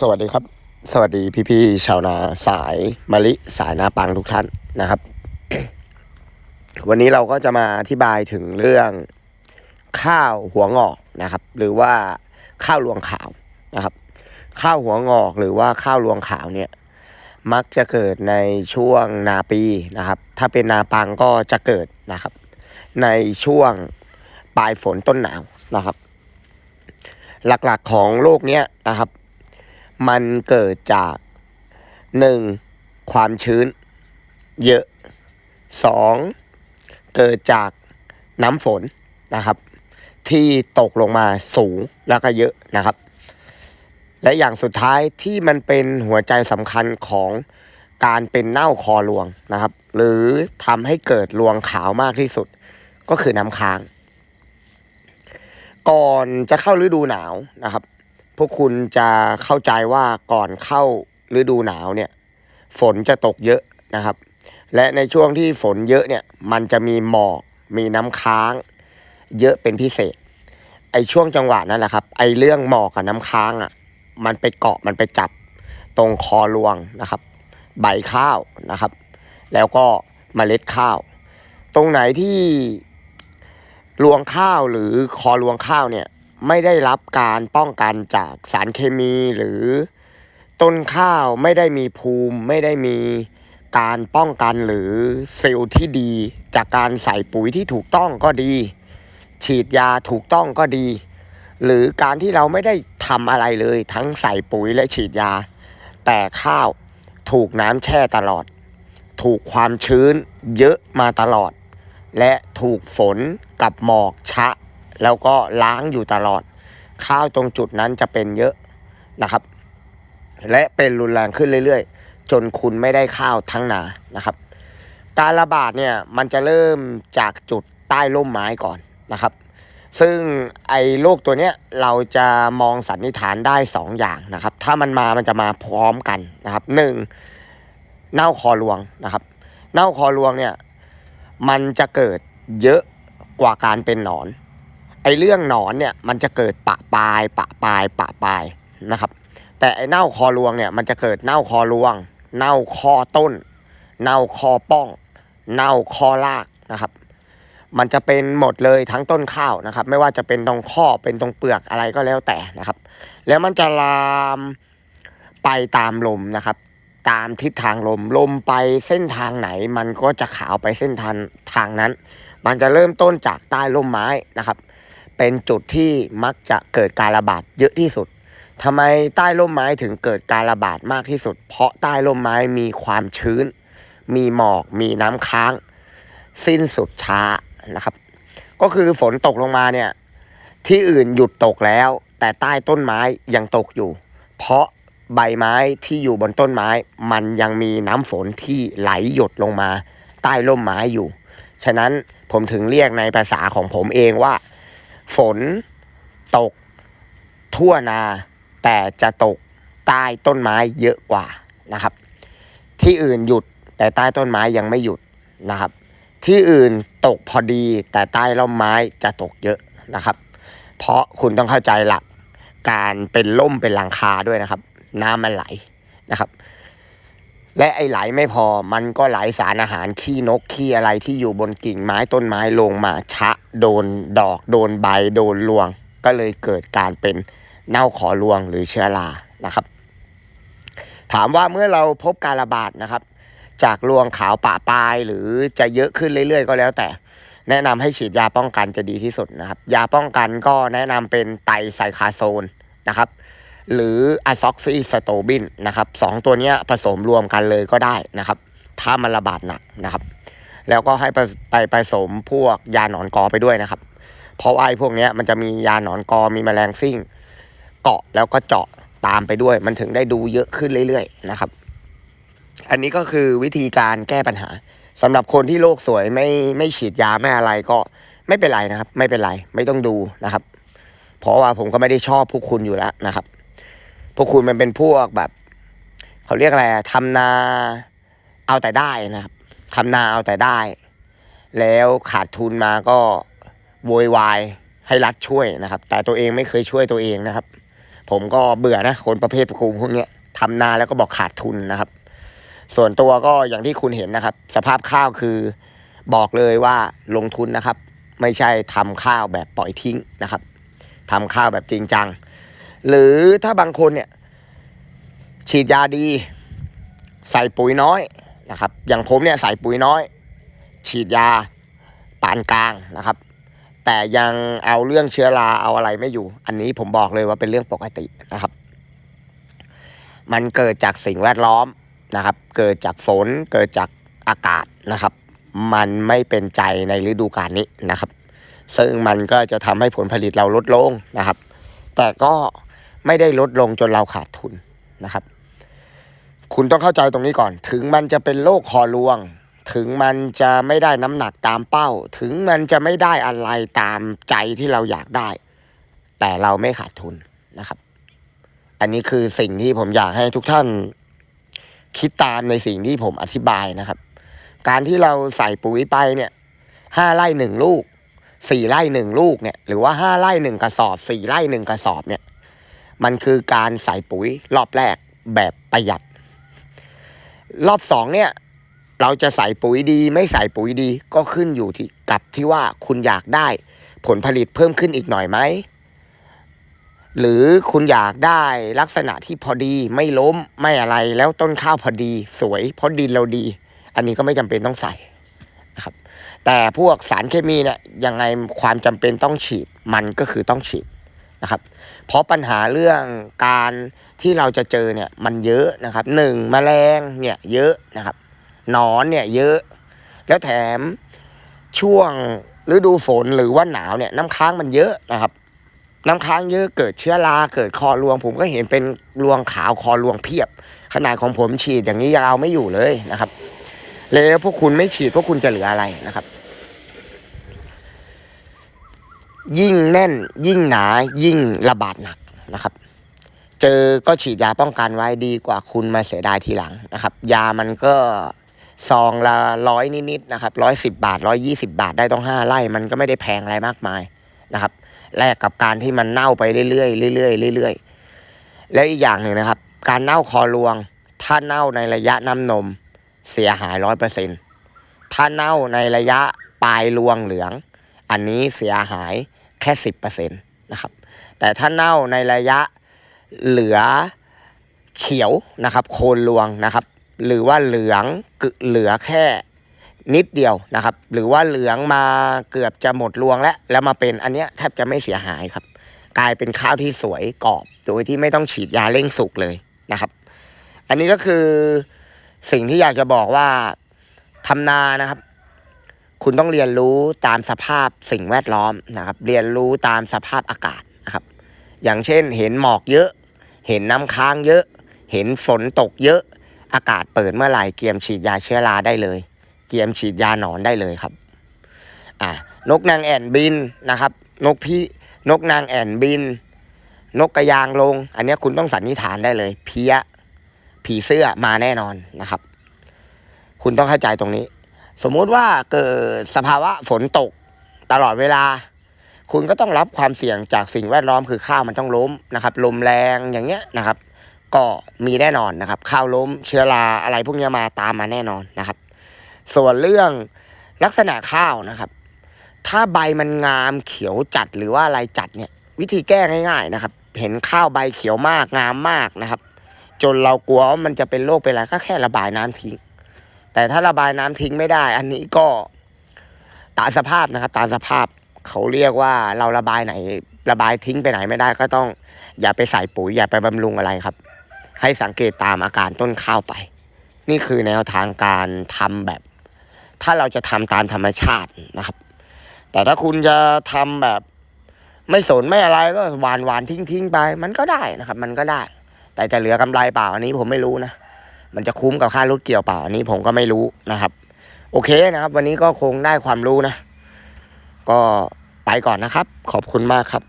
สวัสดีครับ สวัสดีพี่ๆชาวนาสายมะลิสายนาปังทุกท่านนะครับ วันนี้เราก็จะมาอธิบายถึงเรื่องข้าวหัวงอกนะครับ หรือว่าข้าวรวงขาวนะครับ ข้าวหัวงอกหรือว่าข้าวรวงขาวเนี่ย มักจะเกิดในช่วงนาปีนะครับ ถ้าเป็นนาปังก็จะเกิดนะครับ ในช่วงปลายฝนต้นหนาวนะครับ หลักๆของโรคเนี้ยนะครับ มันเกิดจากหนึ่งความชื้น เยอะสองเกิดจากน้ำฝนนะครับ ที่ตกลงมาสูงแล้วก็เยอะนะครับ และอย่างสุดท้ายที่มันเป็นหัวใจสำคัญของการเป็นเน่าคอรวงนะครับ หรือทำให้เกิดรวงขาวมากที่สุด ก็คือน้ำค้าง ก่อนจะเข้าฤดูหนาวนะครับ พวกคุณจะเข้าใจว่าก่อนเข้าฤดูหนาวเนี่ย ฝนจะตกเยอะนะครับ และในช่วงที่ฝนเยอะเนี่ย มันจะมีหมอกมีน้ำค้าง เยอะเป็นพิเศษ ไอช่วงจังหวะนั้นแหละครับ ไอเรื่องหมอกกับน้ำค้างอะ มันไปเกาะมันไปจับตรงคอรวงนะครับ ใบข้าวนะครับ แล้วก็เมล็ดข้าว ตรงไหนที่รวงข้าวหรือคอรวงข้าวเนี่ย ไม่ได้รับการป้องกันจากสารเคมีหรือ ต้นข้าวไม่ได้มีภูมิ ไม่ได้มีการป้องกันหรือเซลล์ที่ดี จากการใส่ปุ๋ยที่ถูกต้องก็ดี ฉีดยาถูกต้องก็ดี หรือการที่เราไม่ได้ทำอะไรเลยทั้งใส่ปุ๋ยและฉีดยา แต่ข้าวถูกน้ำแช่ตลอด ถูกความชื้นเยอะมาตลอด และถูกฝนกับหมอกชะ แล้วก็ล้างอยู่ตลอด ข้าวตรงจุดนั้นจะเป็นเยอะนะครับ และเป็นรุนแรงขึ้นเรื่อยๆ จนคุณไม่ได้ข้าวทั้งนานะครับ การระบาดเนี่ยมันจะเริ่มจากจุดใต้ร่มไม้ก่อนนะครับ ซึ่งไอ้โรคตัวเนี้ยเราจะมองสันนิษฐานได้ 2 อย่างนะครับ ถ้ามันมามันจะมาพร้อมกันนะครับหนึ่งเน่าคอรวงนะครับ เน่าคอรวงเนี่ยมันจะเกิดเยอะกว่าการเป็นหนอน ไอเรื่องหนอนเนี่ยมันจะเกิดปะปลาย ปะปลาย ปะปลายนะครับ แต่ไอเน่าคอรวงเนี่ยมันจะเกิดเน่าคอรวง เน่าคอต้น เน่าคอป้อง เน่าคอรากนะครับ มันจะเป็นหมดเลยทั้งต้นข้าวนะครับ ไม่ว่าจะเป็นตรงข้อเป็นตรงเปลือกอะไรก็แล้วแต่นะครับ แล้วมันจะลามไปตามลมนะครับ ตามทิศทางลมลมไปเส้นทางไหน มันก็จะขาวไปเส้นทางทางนั้น มันจะเริ่มต้นจากใต้ร่มไม้นะครับ เป็นจุดที่มักจะเกิดการระบาดเยอะที่สุดทำไมใต้ร่มไม้ถึงเกิดการระบาดมากที่สุด เพราะใต้ร่มไม้มีความชื้น มีหมอก มีน้ำค้าง สิ้นสุดช้านะครับ ก็คือฝนตกลงมาเนี่ย ที่อื่นหยุดตกแล้ว แต่ใต้ต้นไม้ยังตกอยู่ เพราะใบไม้ที่อยู่บนต้นไม้ มันยังมีน้ำฝนที่ไหลหยดลงมา ใต้ร่มไม้อยู่ ฉะนั้นผมถึงเรียกในภาษาของผมเองว่า ฝน ตก ทั่วนา แต่จะตกใต้ต้นไม้เยอะกว่านะครับ ที่อื่นหยุดแต่ใต้ต้นไม้ยังไม่หยุดนะครับ ที่อื่นตกพอดีแต่ใต้ร่มไม้จะตกเยอะนะครับ เพราะคุณต้องเข้าใจหลักการเป็นล่มเป็นหลังคาด้วยนะครับ น้ำมันไหลนะครับ และไอไหลไม่พอมันก็ไหลสารอาหารขี้นกขี้อะไรที่อยู่บนกิ่งไม้ต้นไม้ลงมาชะ โดนดอกโดนใบโดนรวง ก็เลยเกิดการเป็นเน่าขอรวงหรือเชื้อรานะครับ ถามว่าเมื่อเราพบการระบาดนะครับ จากรวงขาวปะปลายหรือจะเยอะขึ้นเรื่อยๆ ก็แล้วแต่ แนะนำให้ฉีดยาป้องกันจะดีที่สุดนะครับ ยาป้องกันก็แนะนำเป็นไตรไซคาโซนนะครับหรืออะซ็อกซิสโตบินนะครับสองตัวนี้ผสมรวมกันเลยก็ได้นะครับ ถ้ามันระบาดหนักนะครับ แล้วก็ให้ไปไปผสมพวกยาหนอนกอไปด้วยนะครับ เพราะไอ้พวกนี้มันจะมียาหนอนกอมีแมลงซิ่ง เกาะแล้วก็เจาะตามไปด้วย มันถึงได้ดูเยอะขึ้นเรื่อยๆนะครับ อันนี้ก็คือวิธีการแก้ปัญหาสำหรับคนที่โลกสวยไม่ไม่ฉีดยาไม่อะไรก็ไม่เป็นไรนะครับ ไม่เป็นไรไม่ต้องดูนะครับ เพราะว่าผมก็ไม่ได้ชอบพวกคุณอยู่แล้วนะครับ พวกคุณมันเป็นพวกแบบ เขาเรียกอะไรอะทำนาเอาแต่ได้นะครับ ทำนาเอาแต่ได้ แล้วขาดทุนมาก็โวยวายให้รัฐช่วยนะครับ แต่ตัวเองไม่เคยช่วยตัวเองนะครับ ผมก็เบื่อนะคนประเภทกูพวกนี้ทำนาแล้วก็บอกขาดทุนนะครับ ส่วนตัวก็อย่างที่คุณเห็นนะครับ สภาพข้าวคือบอกเลยว่าลงทุนนะครับ ไม่ใช่ทำข้าวแบบปล่อยทิ้งนะครับทำข้าวแบบจริงจัง หรือถ้าบางคนเนี่ยฉีดยาดี ใส่ปุ๋ยน้อย นะครับ อย่างผมเนี่ยใส่ปุ๋ยน้อย ฉีดยาปานกลางนะครับ แต่ยังเอาเรื่องเชื้อราเอาอะไรไม่อยู่ อันนี้ผมบอกเลยว่าเป็นเรื่องปกตินะครับ มันเกิดจากสิ่งแวดล้อมนะครับ เกิดจากฝนเกิดจากอากาศนะครับ มันไม่เป็นใจในฤดูกาลนี้นะครับ ซึ่งมันก็จะทำให้ผลผลิตเราลดลงนะครับ แต่ก็ไม่ได้ลดลงจนเราขาดทุนนะครับ คุณต้องเข้าใจตรงนี้ก่อน ถึงมันจะเป็นโรคคอรวง ถึงมันจะไม่ได้น้ำหนักตามเป้า ถึงมันจะไม่ได้อะไรตามใจที่เราอยากได้ แต่เราไม่ขาดทุนนะครับ อันนี้คือสิ่งที่ผมอยากให้ทุกท่าน คิดตามในสิ่งที่ผมอธิบายนะครับ การที่เราใส่ปุ๋ยไปเนี่ยห้าไร่หนึ่งลูกสี่ไร่หนึ่งลูกเนี่ยหรือว่าห้าไร่หนึ่งกระสอบสี่ไร่หนึ่งกระสอบเนี่ย มันคือการใส่ปุ๋ยรอบแรกแบบประหยัด รอบสองเนี่ย เราจะใส่ปุ๋ยดี ไม่ใส่ปุ๋ยดีก็ขึ้นอยู่ที่กับที่ว่าคุณอยากได้ ผลผลิตเพิ่มขึ้นอีกหน่อยไหมหรือคุณอยากได้ลักษณะที่พอดีไม่ล้มไม่อะไรแล้วต้นข้าวพอดีสวย เพราะดินเราดี อันนี้ก็ไม่จำเป็นต้องใส่นะครับ แต่พวกสารเคมีเนี่ยยังไงความจำเป็นต้องฉีดมันก็คือต้องฉีดนะครับ เพราะปัญหาเรื่องการ ที่เราจะเจอเนี่ยมันเยอะนะครับหนึ่งแมลงเนี่ยเยอะนะครับหนอนเนี่ยเยอะ แล้วแถมช่วงฤดูฝนหรือว่าหนาวเนี่ยน้ำค้างมันเยอะนะครับ น้ำค้างเยอะเกิดเชื้อราเกิดคอรวง ผมก็เห็นเป็นรวงขาวคอรวงเพียบ ขนาดของผมฉีดอย่างนี้ยังเอาไม่อยู่เลยนะครับ แล้วพวกคุณไม่ฉีดพวกคุณจะเหลืออะไรนะครับ ยิ่งแน่นยิ่งหนายิ่งระบาดหนักนะครับ เจอก็ฉีดยาป้องกันไว้ดีกว่าคุณมาเสียดายทีหลังนะครับ ยามันก็ซองละร้อยนิดๆนะครับร้อยสิบาทร้อยยี่สิบาทได้ต้องห้าไร่มันก็ไม่ได้แพงอะไรมากมายนะครับแลกกับการที่มันเน่าไปเรื่อยๆเรื่อยๆเรื่อยๆแล้วอีกอย่างหนึ่งนะครับ การเน่าคอรวง ถ้าเน่าในระยะน้ำนมเสียหายร้อยเปอร์เซ็นถ้าเน่าในระยะปลายรวงเหลือง อันนี้เสียหายแค่สิบเปอร์เซ็นต์นะครับ แต่ถ้าเน่าในระยะ เหลือเขียวนะครับ โคนรวงนะครับ หรือว่าเหลืองกึเหลือแค่นิดเดียวนะครับ หรือว่าเหลืองมาเกือบจะหมดรวงแล้วแล้วมาเป็นอันเนี้ยแทบจะไม่เสียหายครับ กลายเป็นข้าวที่สวยกรอบ โดยที่ไม่ต้องฉีดยาเร่งสุกเลยนะครับ อันนี้ก็คือสิ่งที่อยากจะบอกว่าทำนานะครับ คุณต้องเรียนรู้ตามสภาพสิ่งแวดล้อมนะครับ เรียนรู้ตามสภาพอากาศนะครับ อย่างเช่นเห็นหมอกเยอะ เห็นน้ำค้างเยอะ เห็นฝนตกเยอะ อากาศเปิดเมื่อไหร่เกียมฉีดยาเชื้อราได้เลย เกียมฉีดยาหนอนได้เลยครับอ่านกนางแอ่นบินนะครับ นกพี่นกนางแอ่นบิน นกกระยางลง อันนี้คุณต้องสันนิษฐานได้เลย เพี้ยผีเสื้อมาแน่นอนนะครับ คุณต้องเข้าใจตรงนี้ สมมุติว่าเกิดสภาวะฝนตกตลอดเวลา คุณก็ต้องรับความเสี่ยงจากสิ่งแวดล้อมคือข้าวมันต้องล้มนะครับลมแรงอย่างเงี้ยนะครับ ก็มีแน่นอนนะครับ ข้าวล้มเชื้อราอะไรพวกนี้มาตามมาแน่นอนนะครับ ส่วนเรื่องลักษณะข้าวนะครับ ถ้าใบมันงามเขียวจัดหรือว่าอะไรจัดเนี่ย วิธีแก้ง่ายๆนะครับ เห็นข้าวใบเขียวมากงามมากนะครับ จนเรากลัวว่ามันจะเป็นโรคเป็นอะไรก็แค่ระบายน้ำทิ้ง แต่ถ้าระบายน้ำทิ้งไม่ได้ อันนี้ก็ตามสภาพนะครับ ตามสภาพ เขาเรียกว่าเราระบายไหน ระบายทิ้งไปไหนไม่ได้ก็ต้อง อย่าไปใส่ปุ๋ยอย่าไปบำรุงอะไรครับ ให้สังเกตตามอาการต้นข้าวไป นี่คือแนวทางการทำแบบ ถ้าเราจะทำตามธรรมชาตินะครับ แต่ถ้าคุณจะทำแบบ ไม่สนไม่อะไรก็หวานหวานทิ้งทิ้งไป มันก็ได้นะครับ มันก็ได้ แต่จะเหลือกำไรเปล่าอันนี้ผมไม่รู้นะมันจะคุ้มกับค่ารถเกี่ยวเปล่าอันนี้ผมก็ไม่รู้นะครับ โอเคนะครับ วันนี้ก็คงได้ความรู้นะ ก็ ไปก่อนนะครับ ขอบคุณมากครับ